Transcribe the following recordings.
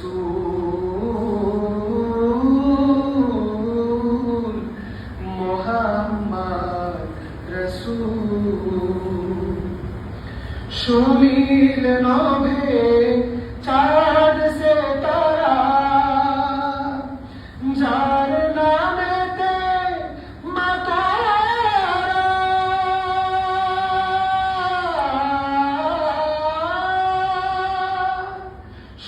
রসূল মোহাম্মদ রসূল। সুনীল নভে চাঁদ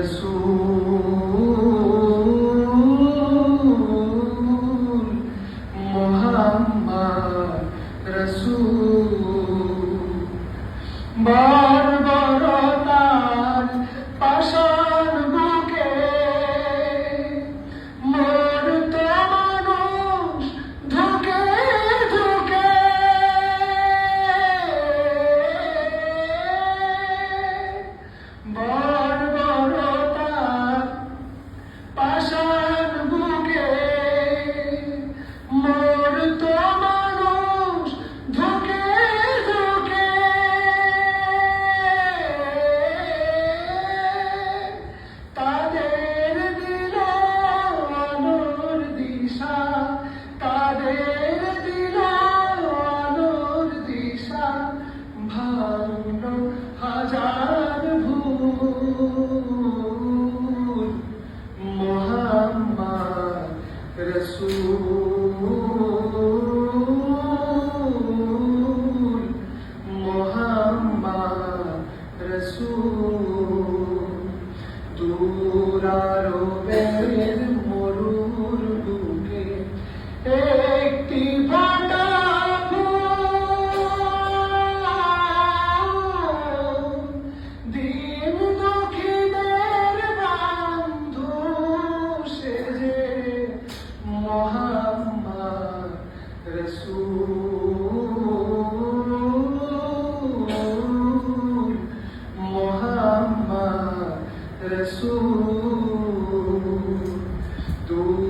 রসূল মোহাম্মদ রসূল বর্বরতার তুমি